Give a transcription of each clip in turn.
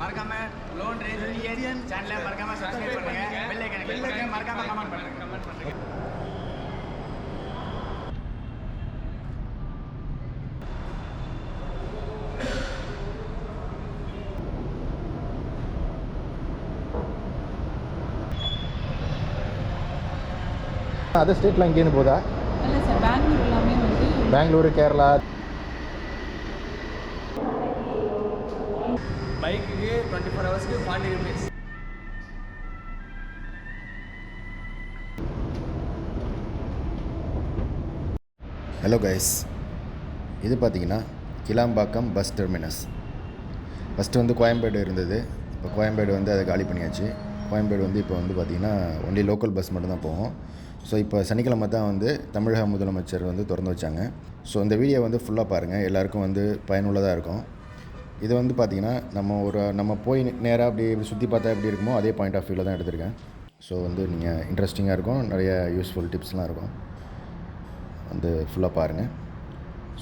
மறக்காம லோன் ரேஜியன் சேனலை மறக்காம சப்ஸ்கிரைப் பண்ணுங்க. பெல் ஐக்கனை கிளிக் பண்ணுங்க. மறக்காம கமெண்ட் பண்ணுங்க. கமெண்ட் பண்ணுங்க அதர் ஸ்டேட்லாம் இங்கேருந்து போதா? இல்லை சார் பெங்களூர் எல்லாமே வந்து பெங்களூரு கேரளா பைக்குக்கு டுவெண்ட்டி ஃபோர் ஹவர்ஸ்க்கு ஃபார்ட்டி ருபீஸ் ஹலோ கைஸ் இது பார்த்தீங்கன்னா கிளாம்பாக்கம் பஸ் டெர்மினஸ் ஃபஸ்ட்டு வந்து கோயம்பேடு இருந்தது. இப்போ கோயம்பேடு வந்து அதை காலி பண்ணியாச்சு. கோயம்பேடு வந்து இப்போ வந்து பார்த்திங்கன்னா ஒன்லி லோக்கல் பஸ் மட்டும்தான் போகும். ஸோ இப்போ சனிக்கிழமை தான் வந்து தமிழக முதலமைச்சர் வந்து திறந்து வச்சாங்க. ஸோ இந்த வீடியோ வந்து ஃபுல்லாக பாருங்கள் எல்லாருக்கும் வந்து பயனுள்ளதாக இருக்கும். இது வந்து பார்த்திங்கன்னா நம்ம ஒரு நம்ம போய் நேராக அப்படி சுற்றி பார்த்தா எப்படி இருக்குமோ அதே பாயிண்ட் ஆஃப் வியூவில் தான் எடுத்திருக்கேன். ஸோ வந்து நீங்கள் இன்ட்ரெஸ்டிங்காக இருக்கும் நிறைய யூஸ்ஃபுல் டிப்ஸ்லாம் இருக்கும். வந்து ஃபுல்லாக பாருங்கள்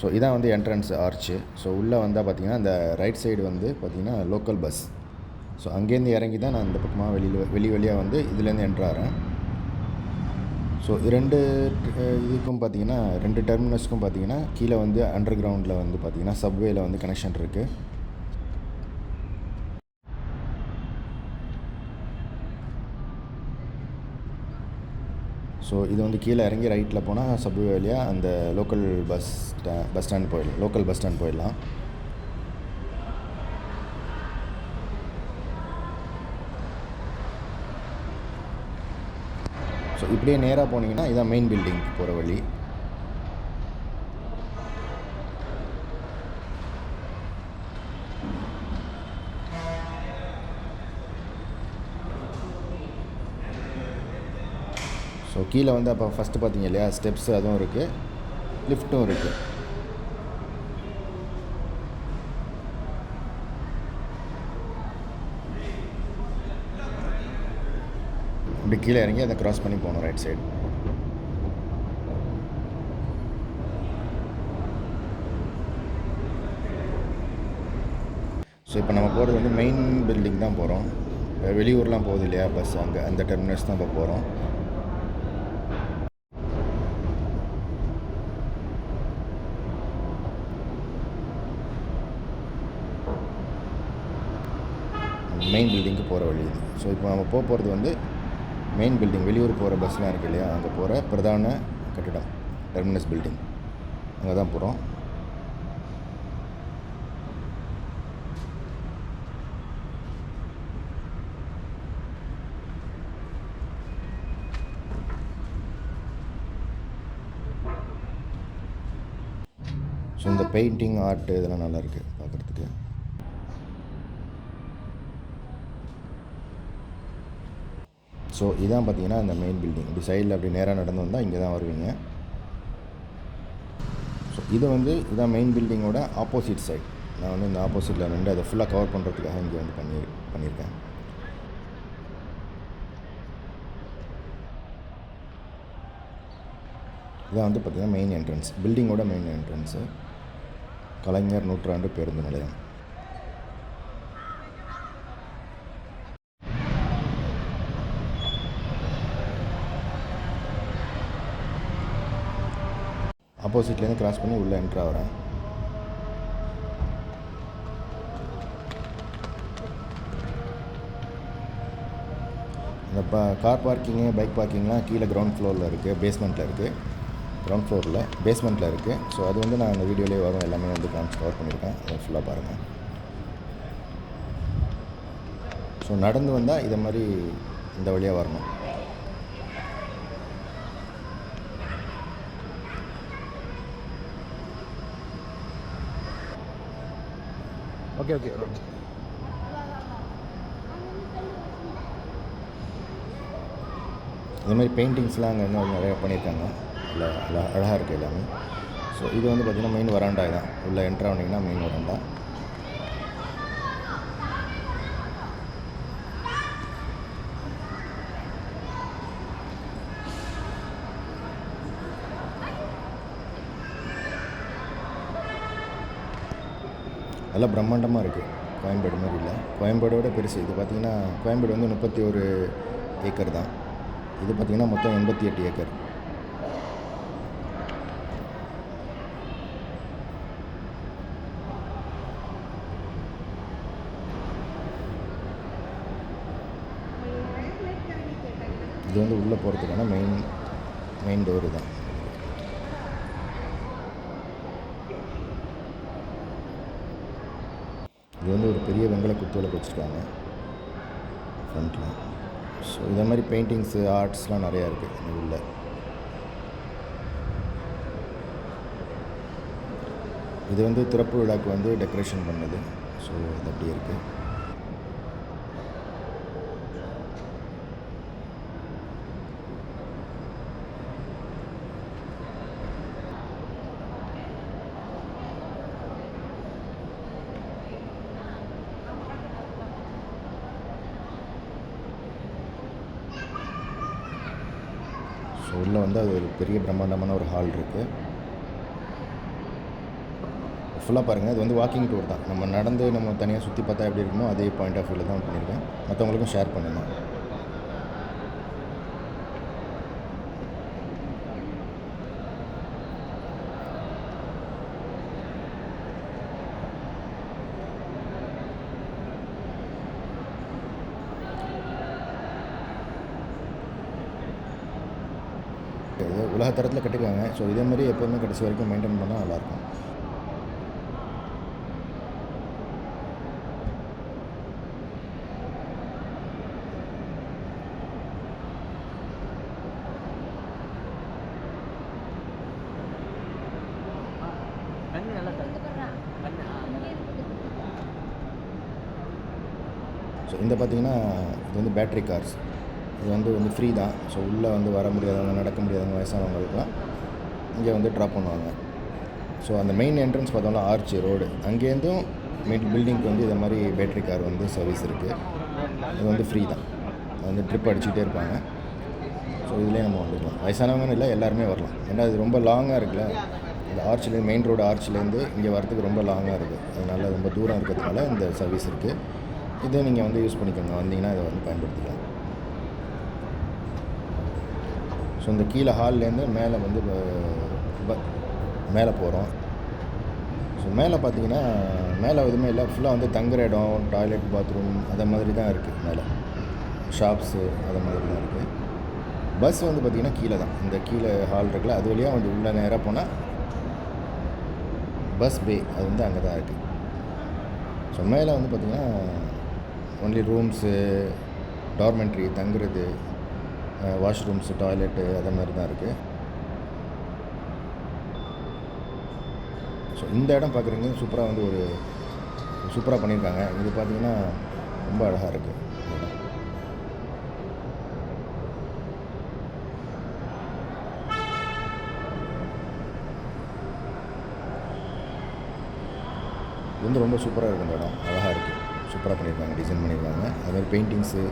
ஸோ இதான் வந்து என்ட்ரன்ஸ் ஆர்ச்சு ஸோ உள்ளே வந்தால் பார்த்தீங்கன்னா அந்த ரைட் சைடு வந்து பார்த்தீங்கன்னா லோக்கல் பஸ் ஸோ அங்கேருந்து இறங்கி தான் நான் இந்த பக்கமாக வெளியில் வெளி வெளியாக வந்து இதுலேருந்து என்ட்ராகிறேன் ஸோ ரெண்டு இதுக்கும் பார்த்தீங்கன்னா ரெண்டு டெர்மினஸ்க்கும் பார்த்தீங்கன்னா கீழே வந்து அண்டர் கிரவுண்டில் வந்து பார்த்தீங்கன்னா சப்வேயில் வந்து கனெக்ஷன் இருக்குது ஸோ இது வந்து கீழே இறங்கி ரைட்டில் போனால் சப்வே வழியாக அந்த லோக்கல் பஸ் ஸ்டா பஸ் ஸ்டாண்ட் போயிடலாம். லோக்கல் பஸ் ஸ்டாண்ட் போயிடலாம். ஸோ இப்படியே நேராக போனீங்கன்னா இதான் மெயின் பில்டிங் போகிற வழி. ஸோ கீழே வந்து அப்போ ஃபஸ்ட்டு பார்த்தீங்க இல்லையா? ஸ்டெப்ஸ் அதுவும் இருக்குது லிஃப்ட்டும் இருக்குது இப்படி கீழே இறங்கி அதை கிராஸ் பண்ணி போகணும் ரைட் சைடு ஸோ இப்போ நம்ம போகிறது வந்து மெயின் பில்டிங் தான் போகிறோம் வெளியூர்லாம் போகுது இல்லையா? பஸ் அங்கே. அந்த டெர்மினஸ் தான் இப்போ போகிறோம் மெயின் பில்டிங்க்கு போகிற வழி இது. ஸோ இப்போ நம்ம போக போகிறது வந்து மெயின் பில்டிங் வெளியூர் போகிற பஸ்லாம் இருக்கு இல்லையா? அங்கே போகிற பிரதான கட்டிடம் டெர்மினஸ் பில்டிங் அங்கே தான் போகிறோம் ஸோ இந்த பெயிண்டிங் ஆர்ட் இதெல்லாம் நல்லா இருக்குது பார்க்குறதுக்கு ஸோ இதான் பார்த்தீங்கன்னா அந்த மெயின் பில்டிங் இப்படி சைடில் அப்படி நேராக நடந்து வந்தால் இங்கே தான் வருவீங்க. ஸோ இது வந்து இதான் மெயின் பில்டிங்கோட ஆப்போசிட் சைட் நான் வந்து இந்த ஆப்போசிட்டில் நின்று அதை ஃபுல்லாக கவர் பண்ணுறதுக்காக இங்கே வந்து பண்ணி பண்ணியிருக்கேன். இதான் வந்து பார்த்திங்கன்னா மெயின் என்ட்ரன்ஸ் பில்டிங்கோட மெயின் என்ட்ரன்ஸு கலைஞர் நூற்றாண்டு பேருந்து நிலையம். ஆப்போசிட்லேருந்து கிராஸ் பண்ணி உள்ளே என்ட்ரு ஆகிறேன். இந்த ப கார் பார்க்கிங்கு பைக் பார்க்கிங்லாம் கீழே கிரவுண்ட் ஃப்ளோரில் இருக்குது பேஸ்மெண்ட்டில் இருக்குது கிரவுண்ட் ஃப்ளோரில் பேஸ்மெண்ட்டில் இருக்குது ஸோ அது வந்து நான் அந்த வீடியோலேயே வரும் எல்லாமே வந்து காமிச்சு கவர் பண்ணியிருக்கேன். அதை ஃபுல்லாக பாருங்கள் ஸோ நடந்து வந்தால் இதை மாதிரி இந்த வழியாக வரணும். ஓகே ஓகே இந்த மாதிரி பெயிண்டிங்ஸ்லாம் அங்கே இன்னும் நிறையா பண்ணியிருக்காங்க. நல்லா நல்லா அழகாக இருக்குது எல்லாமே. ஸோ இது வந்து பார்த்திங்கன்னா மெயின் வராண்டா தான். உள்ளே என்ட்ரு ஆனீங்கன்னா மெயின் வராண்டா நல்லா பிரம்மாண்டமாக இருக்குது கோயம்பேடு மாதிரி இல்லை. கோயம்பேடோட பெருசு. இது பார்த்திங்கன்னா கோயம்பேடு வந்து முப்பத்தி ஒரு ஏக்கர் தான். இது பார்த்திங்கன்னா மொத்தம் எண்பத்தி எட்டு ஏக்கர். இது வந்து உள்ளே போகிறதுக்கான மெயின் மெயின் டோரு தான் இது வந்து ஒரு பெரிய வெங்கல குத்துவிளக்கு வச்சுருக்காங்க ஃப்ரண்ட்டில் ஸோ இதே மாதிரி பெயிண்டிங்ஸு ஆர்ட்ஸ்லாம் நிறையா இருக்குது இந்த உள்ள இது வந்து திறப்பு விழாக்கு வந்து டெக்கரேஷன் பண்ணது. ஸோ இது அப்படியே இருக்குது ஸோ உள்ளே வந்து அது ஒரு பெரிய பிரம்மாண்டமான ஒரு ஹால் இருக்குது ஃபுல்லாக பாருங்கள் இது வந்து வாக்கிங் டூர் தான். நம்ம நடந்து நம்ம தனியாக சுற்றி பார்த்தா எப்படி இருக்குமோ அதே பாயிண்ட் ஆஃப் வியூவில் தான் பண்ணியிருக்கேன். மற்றவங்களுக்கும் ஷேர் பண்ணணும் இது உலகத்தரத்தில் கட்டிருக்காங்க. ஸோ இதே மாதிரி எப்போதுமே கடைசி வரைக்கும் மெயின்டைன் பண்ணால் நல்லாயிருக்கும். ஸோ இந்த பார்த்தீங்கன்னா இது வந்து பேட்ரி கார்ஸ் இது வந்து வந்து ஃப்ரீ தான். ஸோ உள்ளே வந்து வர முடியாதவங்க நடக்க முடியாதவங்க வயசானவங்களுக்குலாம் இங்கே வந்து ட்ராப் பண்ணுவாங்க. ஸோ அந்த மெயின் என்ட்ரன்ஸ் பார்த்தோம்னா ஆர்ச் ரோடு அங்கேருந்தும் மெயின் பில்டிங்க்கு வந்து இதை மாதிரி பேட்ரி கார் வந்து சர்வீஸ் இருக்குது இது வந்து ஃப்ரீ தான். அது வந்து ட்ரிப் அடிச்சுக்கிட்டே இருப்பாங்க. ஸோ இதுலேயே நம்ம வந்துக்கலாம். வயசானவங்கன்னு இல்லை எல்லாருமே வரலாம். ஏன்னா இது ரொம்ப லாங்காக இருக்குல்ல? இந்த ஆர்ச்சிலேருந்து மெயின் ரோடு ஆர்ச்சிலேருந்து இங்கே வரதுக்கு ரொம்ப லாங்காக இருக்குது அதனால ரொம்ப தூரம் இருக்கிறதுனால இந்த சர்வீஸ் இருக்குது இதை நீங்கள் வந்து யூஸ் பண்ணிக்கோங்க. வந்தீங்கன்னா இதை வந்து பயன்படுத்திக்கலாம். ஸோ இந்த கீழே ஹால்லேருந்து மேலே வந்து மேலே போகிறோம் ஸோ மேலே பார்த்தீங்கன்னா மேலே எதுவுமே இல்லை. ஃபுல்லாக வந்து தங்குற இடம் டாய்லெட் பாத்ரூம் அதை மாதிரி தான் இருக்குது மேலே. ஷாப்ஸு அதை மாதிரி தான் இருக்குது பஸ் வந்து பார்த்திங்கன்னா கீழே தான். இந்த கீழே ஹால் இருக்குல்ல அது வழியாக வந்து உள்ளே நேராக போனால் பஸ் பே அது வந்து அங்கே தான் இருக்குது ஸோ மேலே வந்து பார்த்திங்கன்னா ஒன்லி ரூம்ஸு டார்மெண்ட்ரி தங்குறது வாஷ்ரூம்ஸு டாய்லெட்டு அதை மாதிரி தான் இருக்குது ஸோ இந்த இடம் பார்க்குறீங்க சூப்பராக வந்து ஒரு சூப்பராக பண்ணியிருக்காங்க இது பார்த்தீங்கன்னா ரொம்ப அழகாக இருக்குது இது வந்து ரொம்ப சூப்பராக இருக்கும் இந்த இடம். அழகாக இருக்குது சூப்பராக பண்ணியிருக்காங்க டிசைன் பண்ணியிருக்காங்க அது மாதிரி பெயிண்டிங்ஸு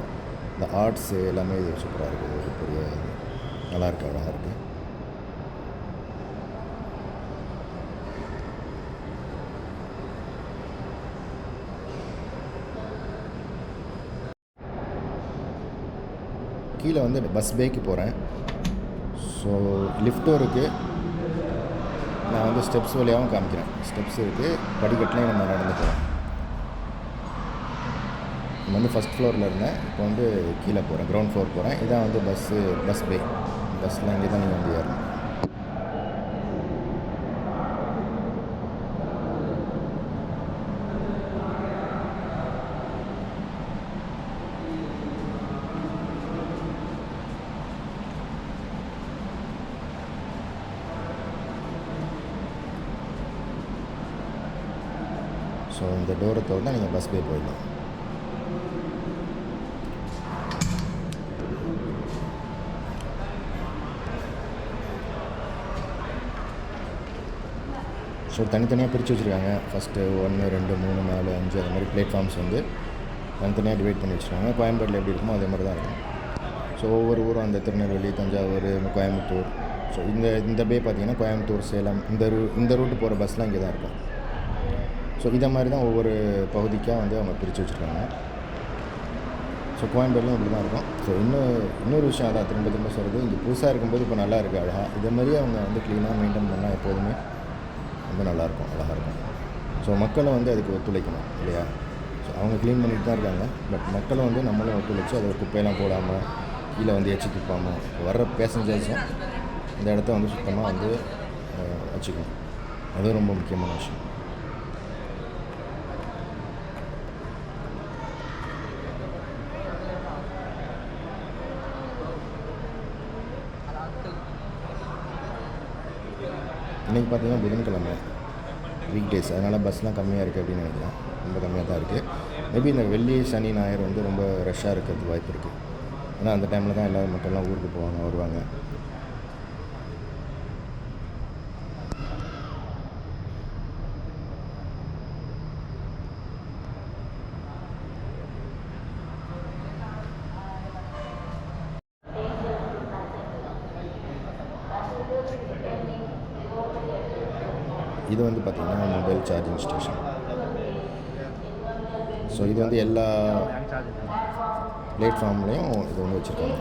இந்த ஆர்ட்ஸு எல்லாமே இது சூப்பராக இருக்குது ஒரு பெரிய நல்லா இருக்குது அழகாக இருக்குது கீழே வந்து பஸ் பேக்கு போகிறேன் ஸோ லிஃப்ட்டும் இருக்குது நான் வந்து ஸ்டெப்ஸ் வழியாகவும் காமிக்கிறேன். ஸ்டெப்ஸ் இருக்குது படிக்கட்டிலையும் நம்ம நடந்து போகிறோம் நான் வந்து ஃபஸ்ட் ஃப்ளோரில் இருந்தேன். இப்போ வந்து கீழே போகிறேன் கிரவுண்ட் ஃப்ளோர் போகிறேன் இதான் வந்து பஸ்ஸு பஸ் பே பஸ்ஸில் இங்கே தான் நீங்கள் வந்து ஏறணும். ஸோ இந்த டோரை திறந்தால் நீங்கள் பஸ் பே போயிடலாம். ஸோ தனித்தனியாக பிரித்து வச்சுருக்காங்க. ஃபஸ்ட்டு ஒன்று ரெண்டு மூணு நாலு அஞ்சு அது மாதிரி பிளேட்ஃபார்ம்ஸ் வந்து தனித்தனியாக டிவைட் பண்ணி வச்சுருக்காங்க. கோயம்பேட்டில் எப்படி இருக்குமோ அதே மாதிரி தான் இருக்கும். ஸோ ஒவ்வொரு ஊரும் அந்த திருநெல்வேலி தஞ்சாவூர் கோயம்புத்தூர். ஸோ இந்த இந்த பே பார்த்தீங்கன்னா கோயம்புத்தூர் சேலம் இந்த ரூ இந்த ரூட்டு போகிற பஸ்லாம் இங்கே தான் இருக்கும். ஸோ இதை மாதிரி தான் ஒவ்வொரு பகுதிக்காக வந்து அவங்க பிரித்து வச்சுருக்காங்க. ஸோ கோயம்பேடுலையும் இப்படி தான் இருக்கும். ஸோ இன்னும் இன்னொரு விஷயம் அதான் திரும்ப திரும்ப சொல்கிறது இங்கே புதுசாக இருக்கும்போது இப்போ நல்லா இருக்குது அழகாக இதே மாதிரி அவங்க வந்து க்ளீனாக மெயின்டைன் பண்ணால் எப்போதுமே ரொம்ப நல்லாயிருக்கும் அழகாக இருக்கும் ஸோ மக்களும் வந்து அதுக்கு ஒத்துழைக்கணும் இல்லையா? ஸோ அவங்க க்ளீன் பண்ணிட்டு தான் இருக்காங்க. பட் மக்களும் வந்து நம்மளும் ஒத்துழைச்சு அதை குப்பையெல்லாம் போடாமல் கீழே வந்து எச்சு துப்பாமல் வர்ற பேசஞ்சர்ஸும் இந்த இடத்த வந்து சுத்தமாக வந்து வச்சுக்கணும். அது ரொம்ப முக்கியமான விஷயம். இன்றைக்கி பார்த்தீங்கன்னா புதன்கிழமை வீக் டேஸ் அதனால் பஸ்லாம் கம்மியாக இருக்குது அப்படின்னு நினைக்கிறேன். ரொம்ப கம்மியாக தான் இருக்குது மேபி இந்த வெள்ளி சனி ஞாயிறு வந்து ரொம்ப ரஷ்ஷாக இருக்கிறது வாய்ப்பு இருக்குது ஏன்னா அந்த டைமில் தான் எல்லா மக்கள்லாம் ஊருக்கு போவாங்க வருவாங்க. இது வந்து பார்த்திங்கன்னா மொபைல் சார்ஜிங் ஸ்டேஷன் ஸோ இது வந்து எல்லா பிளேட்ஃபார்ம்லேயும் இது வந்து வச்சுருக்காங்க.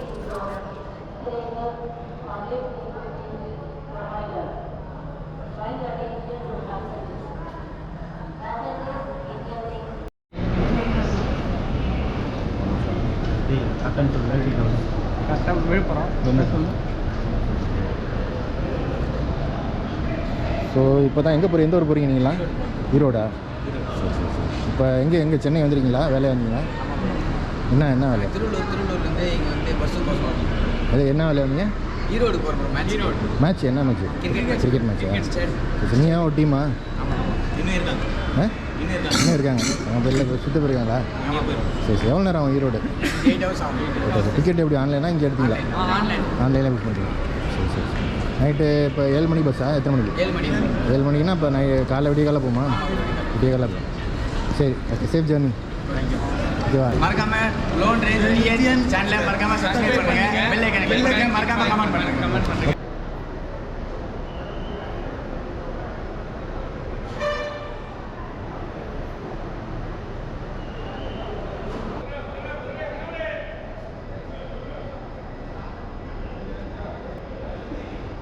விழுப்புரம் ஸோ இப்போ தான் எங்கே போகிறீங்க எந்த ஊர் போகிறீங்க நீங்களா ஈரோடா? சரி சரி சரி இப்போ எங்கே எங்கே? சென்னை வந்துருக்கீங்களா? வேலையாக வந்தீங்களா என்ன என்ன வேலை? திருவள்ளூர் திருவள்ளூர்லேருந்து இங்கே வந்து வரணும் அது என்ன வேலை வந்தீங்க ஈரோடு போகிறோம் மேட்ச் ஈரோடு. மேட்ச் என்ன மேட்ச் கிரிக்கெட் மேட்ச் மேட்ச்சா நீங்கள் ஒரு டீமா இன்னும் இருக்காங்க. அவங்க வெளில சுத்த போயிருக்காங்களா சரி சரி. எவ்வளோ நேரம் ஆகும் ஈரோடு? டிக்கெட் எப்படி ஆன்லைனா இங்கே எடுத்தீங்களா? ஆன்லைன் ஆன்லைனில் புக் பண்ணுறீங்க சரி சரி. நைட்டு இப்போ ஏழு மணி பஸ்ஸா எத்தனை மணிக்கு? ஏழு மணி ஏழு மணிக்குன்னா இப்போ நை காலைல விடிய காலை போமா விடிய காலை போகும் சரி ஓகே சேஃப் ஜர்னி ஓகேவா மறக்காம லோன் ரேஸ் சேனலை மறக்காம சப்ஸ்கிரைப் பண்ணுங்க. பெல் ஐக்கனை மறக்காம கமெண்ட் பண்ணுங்க. கமெண்ட் பண்ணுங்க.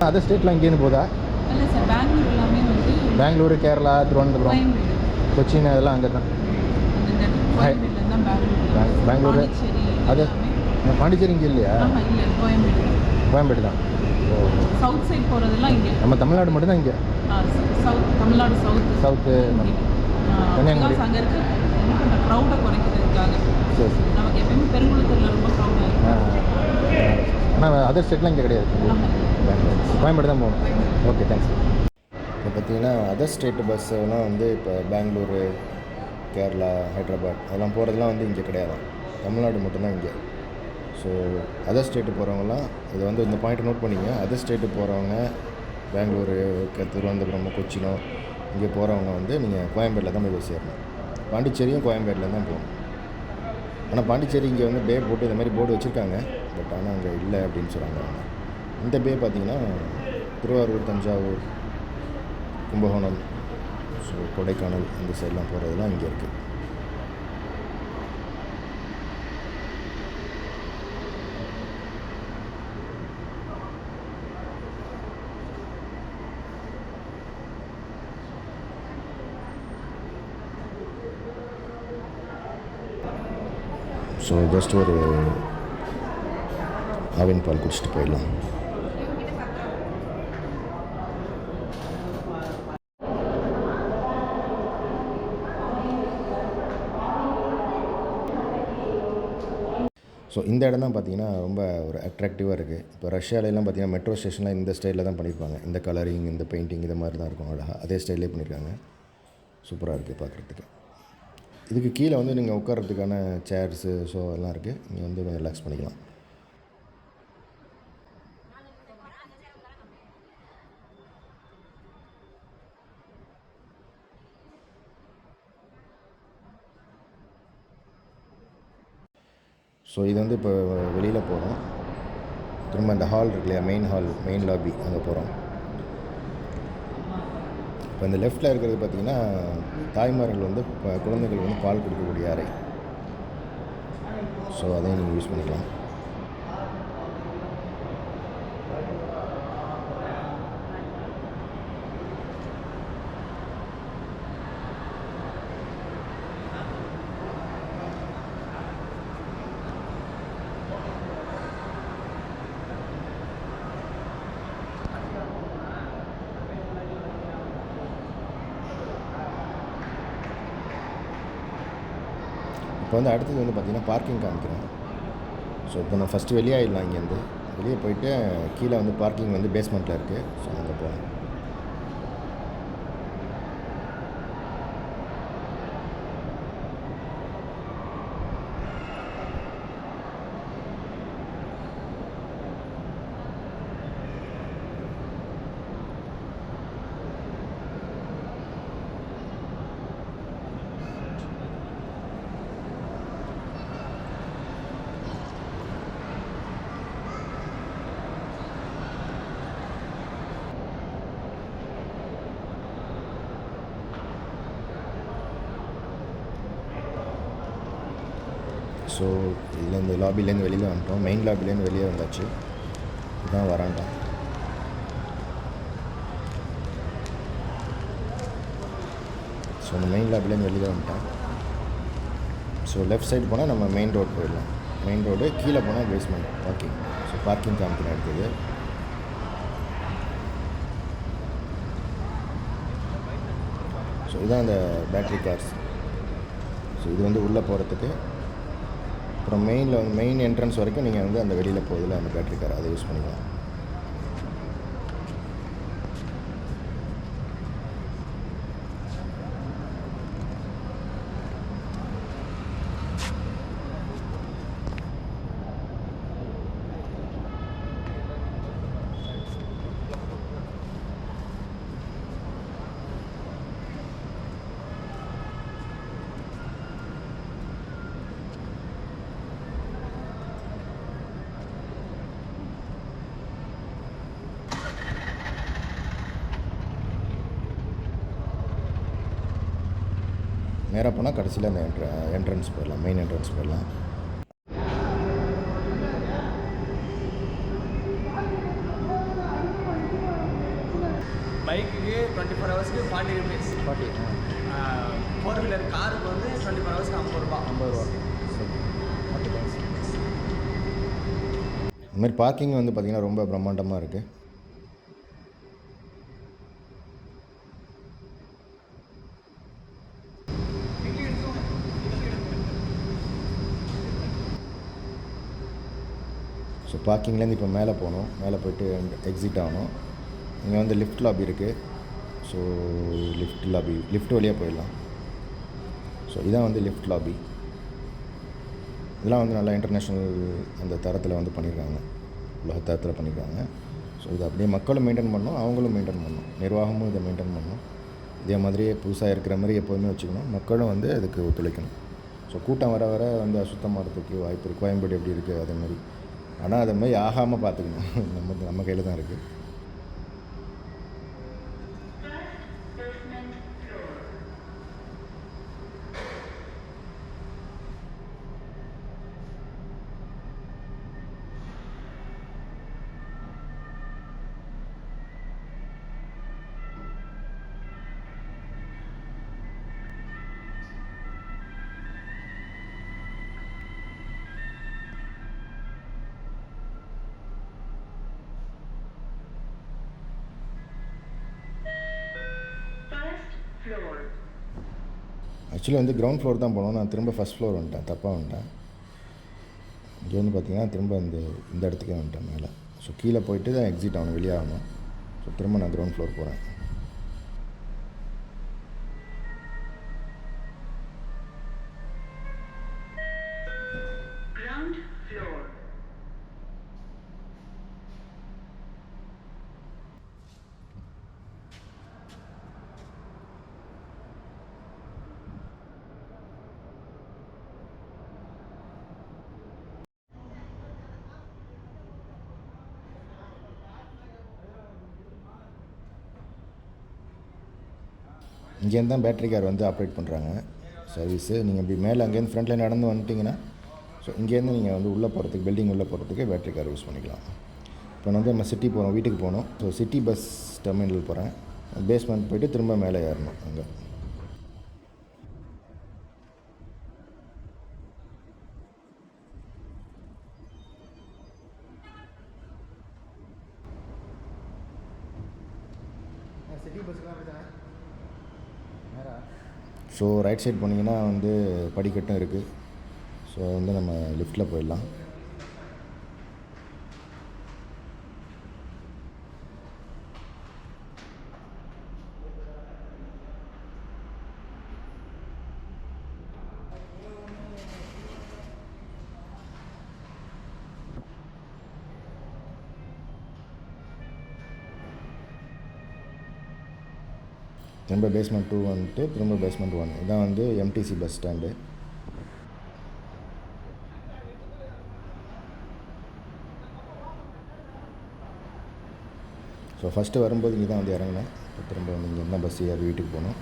அதர் ஸ்டேட்லாம் இங்கேருந்து போதா? பெங்களூர் கேரளா திருவனந்தபுரம் கொச்சின் அதெல்லாம் அங்கே தான் பெங்களூர். அது பாண்டிச்சேரி இங்கே இல்லையா? கோயம்பேடு. தான். சவுத் சைட் போகிறதெல்லாம் இங்கே. நம்ம தமிழ்நாடு மட்டும்தான் இங்கே. South Tamil Nadu south south Kanyakumari. அங்கே இருக்க க்ரௌடை குறைக்கிறதுக்காக. சரி சரி. நமக்கு எப்பயுமே பெருங்குளத்தூரில் ரொம்ப க்ரௌடாக இருக்கும் ஆனால் அதர் ஸ்டேட்லாம் இங்கே கிடையாது. கோயம்பேடு தான் போகணும். ஓகே தேங்க்ஸ் இப்போ பார்த்தீங்கன்னா அதர் ஸ்டேட் பஸ் எல்லாம் வந்து இப்போ பெங்களூரு கேரளா ஹைதராபாத் அதெல்லாம் போகிறதுலாம் வந்து இங்கே கிடையாது. தமிழ்நாடு மட்டும்தான் இங்கே. ஸோ அதர் ஸ்டேட்டு போகிறவங்கலாம் இது வந்து இந்த பாயிண்ட் நோட் பண்ணிங்க. அதர் ஸ்டேட்டு போகிறவங்க பெங்களூரு க- திருவனந்தபுரம் கொச்சினோ இங்கே போகிறவங்க வந்து நீங்கள் கோயம்பேட்டில் தான் போய் ஏறணும். பாண்டிச்சேரியும் கோயம்பேட்டில் தான் போகணும். ஆனால் பாண்டிச்சேரி இங்கே வந்து பே போட்டு இந்த மாதிரி போர்டு வச்சுருக்காங்க. பட் ஆனால் அங்கே இல்லை அப்படின்னு சொல்கிறாங்க அவங்க. இந்த பே பார்த்தீங்கன்னா திருவாரூர் தஞ்சாவூர் கும்பகோணம் ஸோ கொடைக்கானல் இந்த சைட்லாம் போகிறதுலாம் இங்கே இருக்குது ஸோ ஜஸ்ட் ஒரு ஆவின் பால் குடிச்சிட்டு போயிடலாம். ஸோ இந்த இடம் தான் பார்த்தீங்கன்னா ரொம்ப ஒரு அட்ராக்டிவாக இருக்குது இப்போ ரஷ்யாவிலலாம் பார்த்தீங்கன்னா மெட்ரோ ஸ்டேஷன்லாம் இந்த ஸ்டைலில் தான் பண்ணியிருப்பாங்க இந்த கலரிங் இந்த பெயிண்டிங் இது மாதிரி தான் இருக்கும் அழகாக அதே ஸ்டைல்லே பண்ணியிருக்காங்க சூப்பராக இருக்குது பார்க்குறதுக்கு இதுக்கு கீழே வந்து நீங்கள் உட்கார்றதுக்கான சேர்ஸு ஸோ எல்லாம் இருக்குது நீங்கள் வந்து கொஞ்சம் ரிலாக்ஸ் பண்ணிக்கலாம். ஸோ இது வந்து இப்போ வெளியில் போகிறோம் திரும்ப அந்த ஹால் இருக்கு இல்லையா? மெயின் ஹால் மெயின் லாபி அங்கே போகிறோம் இப்போ இந்த லெஃப்ட்டில் இருக்கிறது பார்த்திங்கன்னா தாய்மார்கள் வந்து குழந்தைகள் வந்து பால் கொடுக்கக்கூடிய அறை. ஸோ அதையும் நீங்கள் யூஸ் பண்ணிக்கலாம். இப்போ வந்து அடுத்தது வந்து பார்த்திங்கன்னா பார்க்கிங் காமிக்கிறேன். ஸோ இப்போ நான் ஃபஸ்ட்டு வெளியே இங்கேருந்து வெளியே போயிட்டு கீழே வந்து பார்க்கிங் வந்து பேஸ்மெண்ட்டில் இருக்குது ஸோ அங்கே போகலாம். ஸோ இதுலேருந்து லாபிலேருந்து வெளியில் வந்துட்டோம். மெயின் லாபிலேருந்து வெளியே வந்தாச்சு. இதுதான் வராண்டா ஸோ அந்த மெயின் லாபிலேருந்து வெளியில் வந்துட்டேன். ஸோ லெஃப்ட் சைடு போனால் நம்ம மெயின் ரோடு போயிடலாம். மெயின் ரோடு கீழே போனால் பேஸ்மெண்ட் பார்க்கிங் ஸோ பார்க்கிங் காமிக்கிறேன் எடுத்தது ஸோ இதுதான் அந்த பேட்ரி கார்ஸ் ஸோ இது வந்து உள்ளே போகிறதுக்கு அப்புறம் மெயினில் வந்து மெயின் என்ட்ரன்ஸ் வரைக்கும் நீங்கள் வந்து அந்த வெளியில் போகுதில்ல அந்த பேட்டரி கார் அதை யூஸ் பண்ணிக்கலாம் நேராக போனால் கடைசியில் அந்த என்ட்ர என்ட்ரன்ஸ் போயிடலாம் மெயின் என்ட்ரன்ஸ் போயிடலாம். பைக்குக்கு டுவெண்ட்டி ஃபோர் ஹவர்ஸ்க்கு forty rupees forty four wheeler காருக்கு வந்து டுவெண்ட்டி ஃபோர் ஹவர்ஸ்க்கு ஐம்பது ரூபா. ஐம்பது ரூபா. இந்த மாதிரி பார்க்கிங் வந்து பார்த்திங்கன்னா ரொம்ப பிரம்மாண்டமாக இருக்குது ஸோ பார்க்கிங்லேருந்து இப்போ மேலே போகணும். மேலே போயிட்டு எக்ஸிட் ஆகணும். இங்கே வந்து லிஃப்ட் லாபி இருக்குது ஸோ லிஃப்ட் லாபி லிஃப்ட் வழியாக போயிடலாம். ஸோ இதான் வந்து லிஃப்ட் லாபி இதெல்லாம் வந்து நல்லா இன்டர்நேஷ்னல் அந்த தரத்தில் வந்து பண்ணியிருக்காங்க உலக தரத்தில் பண்ணியிருக்காங்க ஸோ இது அப்படியே மக்களும் மெயின்டைன் பண்ணணும் அவங்களும் மெயின்டைன் பண்ணணும். நிர்வாகமும் இதை மெயின்டைன் பண்ணணும். இதே மாதிரியே புதுசாக இருக்கிற மாதிரி எப்போதுமே வச்சுக்கணும். மக்களும் வந்து அதுக்கு ஒத்துழைக்கணும். ஸோ கூட்டம் வர வர வந்து அசுத்தமாகிறதுக்கு வாய்ப்பு இருக்குது கோயம்பேடு எப்படி இருக்குது அதே மாதிரி. ஆனால் அது மாதிரி ஆகாமல் பார்த்துக்கணும். நம்ம நம்ம கையில் தான் இருக்குது ஆக்சுவலி வந்து கிரவுண்ட் ஃப்ளோர் தான் போனோம். நான் திரும்ப ஃபஸ்ட் ஃப்ளோர் வந்துட்டேன். தப்பாக வந்துட்டேன். இங்கே வந்து பார்த்தீங்கன்னா திரும்ப இந்த இந்த இடத்துக்கே வந்துட்டேன் மேலே. ஸோ கீழே போயிட்டு தான் எக்ஸிட் ஆகணும் வெளியே ஆகணும். ஸோ திரும்ப நான் கிரவுண்ட் ஃப்ளோர் போகிறேன் இங்கேருந்து தான் பேட்டரி கார் வந்து ஆப்ரேட் பண்ணுறாங்க சர்வீஸு நீங்கள் இப்படி மேலே அங்கேருந்து ஃப்ரண்ட்டில் நடந்து வந்துட்டிங்கன்னா ஸோ இங்கேருந்து நீங்கள் வந்து உள்ளே போகிறதுக்கு பில்டிங் உள்ளே போகிறதுக்கு பேட்டரி கார் யூஸ் பண்ணிக்கலாம். இப்போ வந்து நம்ம சிட்டி போகிறோம் வீட்டுக்கு போகணும் ஸோ சிட்டி பஸ் டெர்மினல் போகிறேன் பேஸ்மெண்ட் போயிட்டு திரும்ப மேலே ஏறணும் அங்கே. சிட்டி பஸ்ஸுக்கு ஸோ ரைட் சைட் போனீங்கன்னா வந்து படிக்கட்டும் இருக்குது ஸோ வந்து நம்ம லிஃப்ட்டில் போயிடலாம். திரும்ப பேஸ்மெண்ட் டூ வந்துட்டு திரும்ப பேஸ்மெண்ட் ஒன் இதான் வந்து MTC bus stand so first வரும்போது இங்கே தான் வந்து இறங்கினேன். இப்போ திரும்ப வந்து இங்கே என்ன பஸ் ஏறி வீட்டுக்கு போகணும்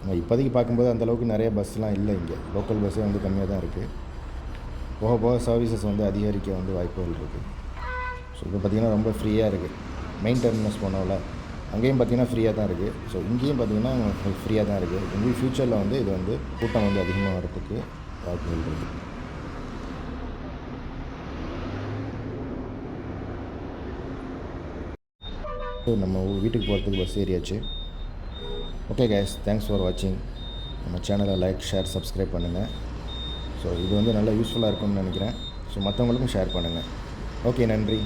ஆனால் இப்போதைக்கு பார்க்கும்போது அந்தளவுக்கு நிறைய பஸ்லாம் இல்லை இங்கே. லோக்கல் பஸ்ஸே வந்து கம்மியாக தான் இருக்குது போக போக சர்வீசஸ் வந்து அதிகரிக்க வந்து வாய்ப்புகள் இருக்குது ஸோ இப்போ பார்த்திங்கன்னா ரொம்ப ஃப்ரீயாக இருக்குது மெயின் டெர்மினஸ் போனோம்ல அங்கேயும் பார்த்திங்கன்னா ஃப்ரீயாக தான் இருக்குது ஸோ இங்கேயும் பார்த்திங்கன்னா ஃப்ரீயாக தான் இருக்குது இங்கே ஃப்யூச்சரில் வந்து இது வந்து கூட்டம் வந்து அதிகமாக வரதுக்கு வாய்ப்புகள் இருக்குது நம்ம வீட்டுக்கு போகிறதுக்கு பஸ் ஏறியாச்சு. ஓகே கேஸ் தேங்க்ஸ் ஃபார் வாட்சிங் நம்ம சேனலை லைக் ஷேர் சப்ஸ்கிரைப் பண்ணுங்கள் ஸோ இது வந்து நல்லா யூஸ்ஃபுல்லாக இருக்கும்னு நினைக்கிறேன். ஸோ மற்றவங்களுக்கும் ஷேர் பண்ணுங்கள் ஓகே நன்றி.